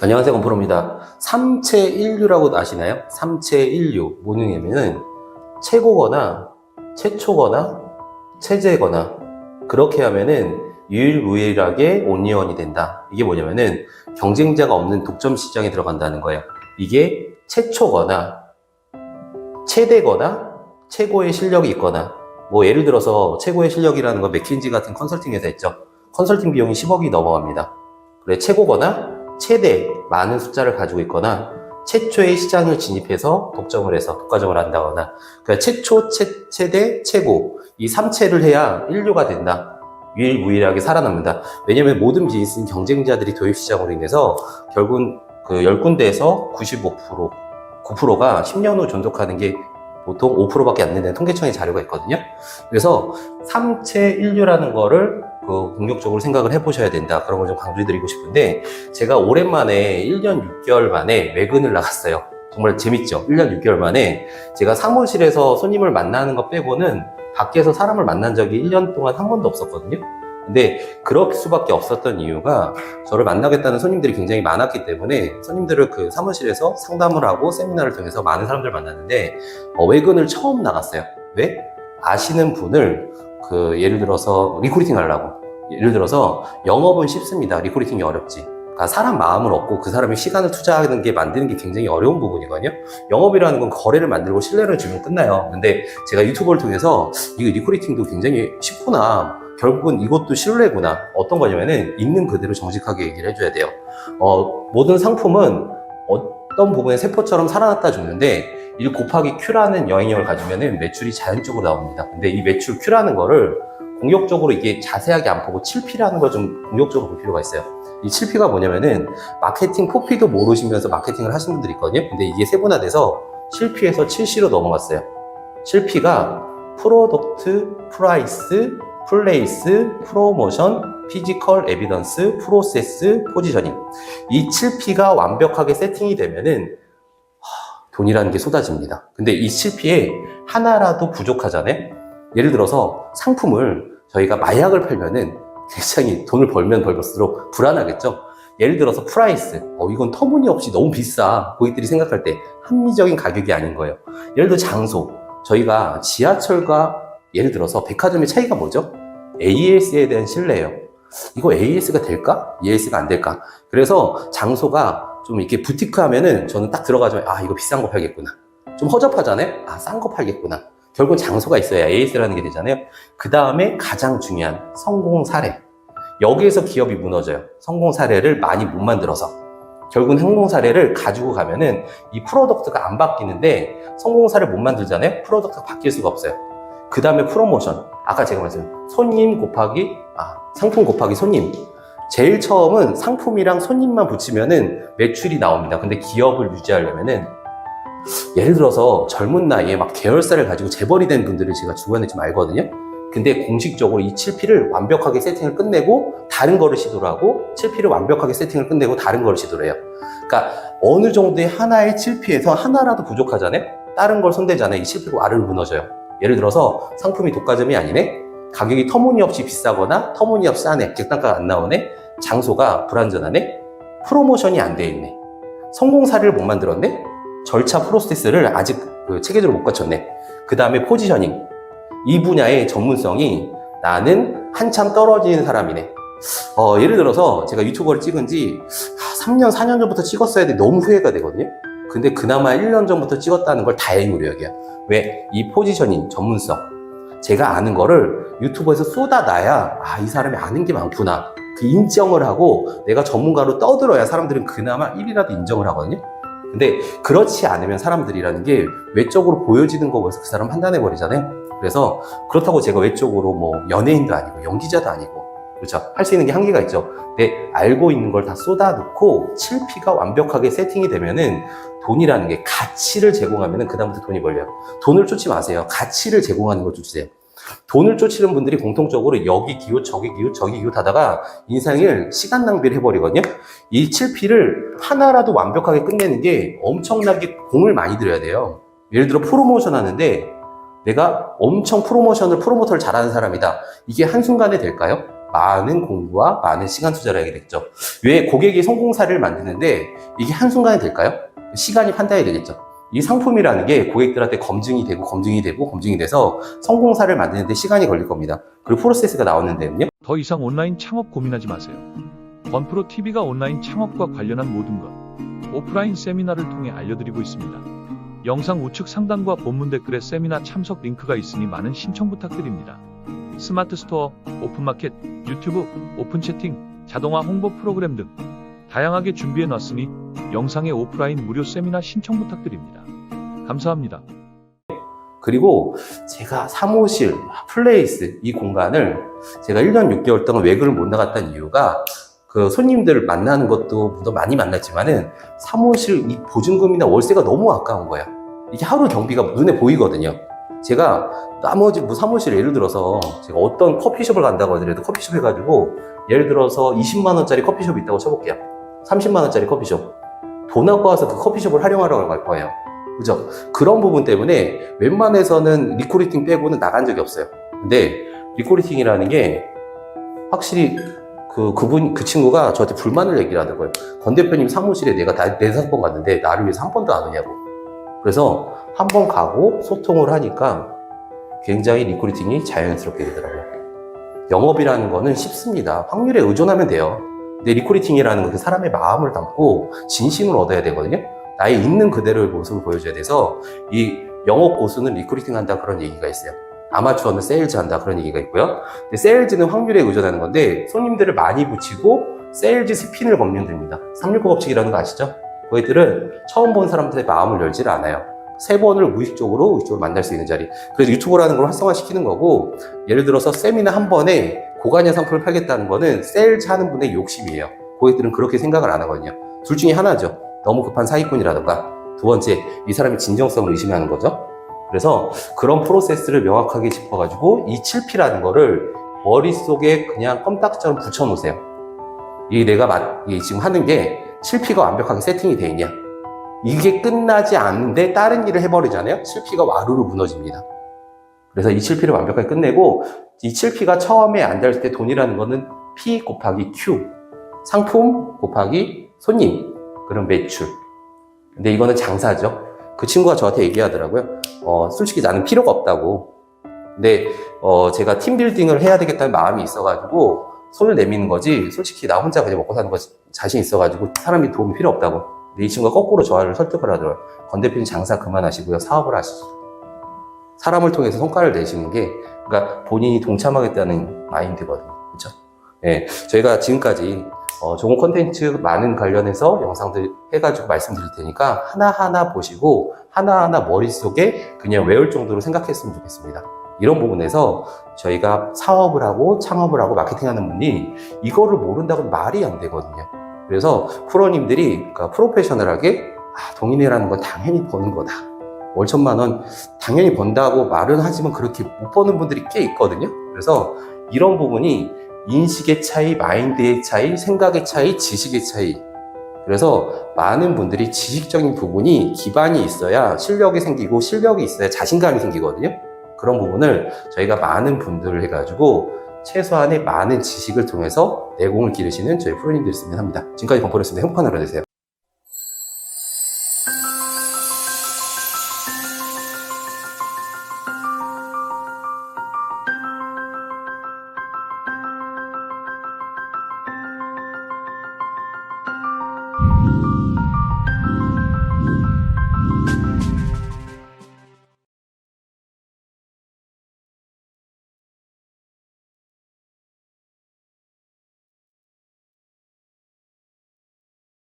안녕하세요, 건프로입니다. 삼체 인류라고 아시나요? 삼체 인류. 뭐냐면은 최고거나 최초거나 최제거나 그렇게 하면은 유일무이하게 온리원이 된다. 이게 뭐냐면은 경쟁자가 없는 독점 시장에 들어간다는 거예요. 이게 최초거나 최대거나 최고의 실력이 있거나 뭐 예를 들어서 최고의 실력이라는 건 맥킨지 같은 컨설팅 회사 있죠. 컨설팅 비용이 10억이 넘어갑니다. 그래 최고거나 최대 많은 숫자를 가지고 있거나 최초의 시장을 진입해서 독점을 해서 독과점을 한다거나 그러니까 최초, 최, 최대, 최고 이 3체를 해야 인류가 된다. 유일무이하게 살아남는다. 왜냐면 모든 비즈니스는 경쟁자들이 도입 시장으로 인해서 결국은 그 10군데에서 95% 9%가 10년 후 존속하는 게 보통 5%밖에 안 된다는 통계청의 자료가 있거든요. 그래서 3체 인류라는 거를 그 공격적으로 생각을 해보셔야 된다. 그런 걸 좀 강조해드리고 싶은데 제가 오랜만에 1년 6개월 만에 외근을 나갔어요. 정말 재밌죠? 1년 6개월 만에 제가 사무실에서 손님을 만나는 것 빼고는 밖에서 사람을 만난 적이 1년 동안 한 번도 없었거든요. 근데 그럴 수밖에 없었던 이유가 저를 만나겠다는 손님들이 굉장히 많았기 때문에 손님들을 그 사무실에서 상담을 하고 세미나를 통해서 많은 사람들을 만났는데 어, 외근을 처음 나갔어요. 왜? 아시는 분을 그 예를 들어서 리크루팅 하려고 예를 들어서 영업은 쉽습니다. 리크루팅이 어렵지. 그러니까 사람 마음을 얻고 그 사람이 시간을 투자하는 게 만드는 게 굉장히 어려운 부분이거든요. 영업이라는 건 거래를 만들고 신뢰를 주면 끝나요. 근데 제가 유튜브를 통해서 이거 리크루팅도 굉장히 쉽구나. 결국은 이것도 신뢰구나. 어떤 거냐면은 있는 그대로 정직하게 얘기를 해줘야 돼요. 어, 모든 상품은 어떤 부분에 세포처럼 살아났다 죽는데 1 곱하기 Q라는 여행력을 가지면은 매출이 자연적으로 나옵니다. 근데 이 매출 Q라는 거를 공격적으로 이게 자세하게 안 보고 7P라는 걸 좀 공격적으로 볼 필요가 있어요. 이 7P가 뭐냐면은 마케팅 4P도 모르시면서 마케팅을 하시는 분들이 있거든요. 근데 이게 세분화돼서 7P에서 7C로 넘어갔어요. 7P가 프로덕트, 프라이스, 플레이스, 프로모션, 피지컬 에비던스, 프로세스, 포지셔닝. 이 7P가 완벽하게 세팅이 되면은 하, 돈이라는 게 쏟아집니다. 근데 이 7P에 하나라도 부족하잖아요. 예를 들어서 상품을 저희가 마약을 팔면은 굉장히 돈을 벌면 벌수록 불안하겠죠. 예를 들어서 프라이스, 어 이건 터무니없이 너무 비싸. 고객들이 생각할 때 합리적인 가격이 아닌 거예요. 예를 들어 장소, 저희가 지하철과 예를 들어서 백화점의 차이가 뭐죠? AS에 대한 신뢰예요. 이거 AS가 될까? AS가 안 될까? 그래서 장소가 좀 이렇게 부티크 하면은 저는 딱 들어가자면 아 이거 비싼 거 팔겠구나. 좀 허접하잖아요? 아 싼 거 팔겠구나. 결국은 장소가 있어야 AS라는 게 되잖아요. 그 다음에 가장 중요한 성공 사례. 여기에서 기업이 무너져요. 성공 사례를 많이 못 만들어서. 결국은 성공 사례를 가지고 가면은 이 프로덕트가 안 바뀌는데 성공 사례 못 만들잖아요. 프로덕트가 바뀔 수가 없어요. 그 다음에 프로모션. 아까 제가 말씀드린 손님 곱하기 아 상품 곱하기 손님. 제일 처음은 상품이랑 손님만 붙이면은 매출이 나옵니다. 근데 기업을 유지하려면은 예를 들어서 젊은 나이에 막 계열사를 가지고 재벌이 된 분들을 제가 주변에 좀 알거든요. 근데 공식적으로 이 7P를 완벽하게 세팅을 끝내고 다른 거를 시도를 하고 7P를 완벽하게 세팅을 끝내고 다른 거를 시도를 해요. 그러니까 어느 정도의 하나의 7P에서 하나라도 부족하잖아요. 다른 걸 손대잖아요. 이 7P가 아를 무너져요. 예를 들어서 상품이 독과점이 아니네. 가격이 터무니없이 비싸거나 터무니없이 싸네. 객단가가 안 나오네. 장소가 불안전하네. 프로모션이 안 돼 있네. 성공 사례를 못 만들었네. 절차 프로세스를 아직 그 체계적으로 못 갖췄네. 그 다음에 포지셔닝. 이 분야의 전문성이 나는 한참 떨어지는 사람이네. 어, 예를 들어서 제가 유튜버를 찍은 지 3년, 4년 전부터 찍었어야 돼. 너무 후회가 되거든요. 근데 그나마 1년 전부터 찍었다는 걸 다행으로 여겨요. 왜? 이 포지셔닝, 전문성. 제가 아는 거를 유튜브에서 쏟아놔야, 아, 이 사람이 아는 게 많구나. 그 인정을 하고 내가 전문가로 떠들어야 사람들은 그나마 1이라도 인정을 하거든요. 근데 그렇지 않으면 사람들이라는 게 외적으로 보여지는 거 보면서 그 사람 판단해 버리잖아요. 그래서 그렇다고 제가 외적으로 뭐 연예인도 아니고 연기자도 아니고 그렇죠. 할 수 있는 게 한계가 있죠. 근데 알고 있는 걸 다 쏟아놓고 7P가 완벽하게 세팅이 되면은 돈이라는 게 가치를 제공하면은 그다음부터 돈이 벌려요. 돈을 쫓지 마세요. 가치를 제공하는 걸 쫓으세요. 돈을 쫓는 분들이 공통적으로 여기 기호, 저기 기호, 저기 기호 하다가 인생을 시간 낭비를 해버리거든요. 이 7P를 하나라도 완벽하게 끝내는 게 엄청나게 공을 많이 들여야 돼요. 예를 들어 프로모션 하는데 내가 엄청 프로모션을 프로모터를 잘하는 사람이다. 이게 한순간에 될까요? 많은 공부와 많은 시간 투자를 하게 됐죠. 왜 고객이 성공사를 만드는데 이게 한순간에 될까요? 시간이 판단이 되겠죠. 이 상품이라는 게 고객들한테 검증이 되고 검증이 되고 검증이 돼서 성공사를 만드는데 시간이 걸릴 겁니다. 그리고 프로세스가 나오는데요. 더 이상 온라인 창업 고민하지 마세요. 건프로 TV가 온라인 창업과 관련한 모든 것, 오프라인 세미나를 통해 알려드리고 있습니다. 영상 우측 상단과 본문 댓글에 세미나 참석 링크가 있으니 많은 신청 부탁드립니다. 스마트 스토어, 오픈마켓, 유튜브, 오픈 채팅, 자동화 홍보 프로그램 등 다양하게 준비해 놨으니 영상의 오프라인 무료 세미나 신청 부탁드립니다. 감사합니다. 그리고 제가 사무실, 플레이스 이 공간을 제가 1년 6개월 동안 외근을 못 나갔다는 이유가 그 손님들을 만나는 것도 물론 많이 만났지만은 사무실 이 보증금이나 월세가 너무 아까운 거야. 이게 하루 경비가 눈에 보이거든요. 제가 나머지 뭐 사무실 예를 들어서 제가 어떤 커피숍을 간다고 하더라도 커피숍 해가지고 예를 들어서 20만 원짜리 커피숍이 있다고 쳐볼게요. 30만 원짜리 커피숍. 돈 와서 그 커피숍을 활용하러 갈 거예요. 그죠? 그런 부분 때문에 웬만해서는 리크루팅 빼고는 나간 적이 없어요. 근데 리크루팅이라는 게 확실히 그, 그분, 그 친구가 저한테 불만을 얘기를 하더라고요. 권 대표님 사무실에 내가 다, 네다섯 번 갔는데 나를 위해서 한 번도 안 오냐고. 그래서 한 번 가고 소통을 하니까 굉장히 리크루팅이 자연스럽게 되더라고요. 영업이라는 거는 쉽습니다. 확률에 의존하면 돼요. 근데 리크루팅이라는 것은 사람의 마음을 담고 진심을 얻어야 되거든요. 나의 있는 그대로의 모습을 보여줘야 돼서 이 영업 고수는 리크루팅 한다 그런 얘기가 있어요. 아마추어는 세일즈 한다 그런 얘기가 있고요. 근데 세일즈는 확률에 의존하는 건데 손님들을 많이 붙이고 세일즈 스핀을 검면 됩니다. 369 법칙이라는 거 아시죠? 그것들은 처음 본 사람들의 마음을 열질 않아요. 세 번을 무의식적으로 의식적으로 만날 수 있는 자리. 그래서 유튜브라는 걸 활성화시키는 거고 예를 들어서 세미나 한 번에 고관여 상품을 팔겠다는 거는 세일즈 하는 분의 욕심이에요. 고객들은 그렇게 생각을 안 하거든요. 둘 중에 하나죠. 너무 급한 사기꾼이라든가 두 번째 이 사람의 진정성을 의심하는 거죠. 그래서 그런 프로세스를 명확하게 짚어가지고 이 7P라는 거를 머릿속에 그냥 껌딱지처럼 붙여놓으세요. 이 내가 지금 하는 게 7P가 완벽하게 세팅이 돼 있냐. 이게 끝나지 않는데 다른 일을 해버리잖아요. 7P가 와르르 무너집니다. 그래서 이 7P를 완벽하게 끝내고 이 7P가 처음에 안될때 돈이라는 거는 P 곱하기 Q. 상품 곱하기 손님. 그럼 매출. 근데 이거는 장사죠. 그 친구가 저한테 얘기하더라고요. 어, 솔직히 나는 필요가 없다고. 근데 어, 제가 팀빌딩을 해야 되겠다는 마음이 있어가지고 손을 내미는 거지. 솔직히 나 혼자 그냥 먹고 사는 거 자신 있어가지고 사람이 도움이 필요 없다고. 근데 이 친구가 거꾸로 저를 설득을 하더라고요. 권 대표님 장사 그만하시고요. 사업을 하시죠. 사람을 통해서 성과를 내시는 게, 그러니까 본인이 동참하겠다는 마인드거든요. 그렇죠? 예, 저희가 지금까지 어, 좋은 콘텐츠 많은 관련해서 영상들 해가지고 말씀드릴 테니까 하나하나 보시고 하나하나 머릿속에 그냥 외울 정도로 생각했으면 좋겠습니다. 이런 부분에서 저희가 사업을 하고 창업을 하고 마케팅하는 분이 이거를 모른다고 말이 안 되거든요. 그래서 프로님들이 그러니까 프로페셔널하게 아, 동인회라는 건 당연히 버는 거다. 월 천만 원 당연히 번다고 말은 하지만 그렇게 못 버는 분들이 꽤 있거든요. 그래서 이런 부분이 인식의 차이, 마인드의 차이, 생각의 차이, 지식의 차이. 그래서 많은 분들이 지식적인 부분이 기반이 있어야 실력이 생기고 실력이 있어야 자신감이 생기거든요. 그런 부분을 저희가 많은 분들을 해가지고 최소한의 많은 지식을 통해서 내공을 기르시는 저희 프로님들 있으면 합니다. 지금까지 건포였습니다. 행복한 하루 되세요.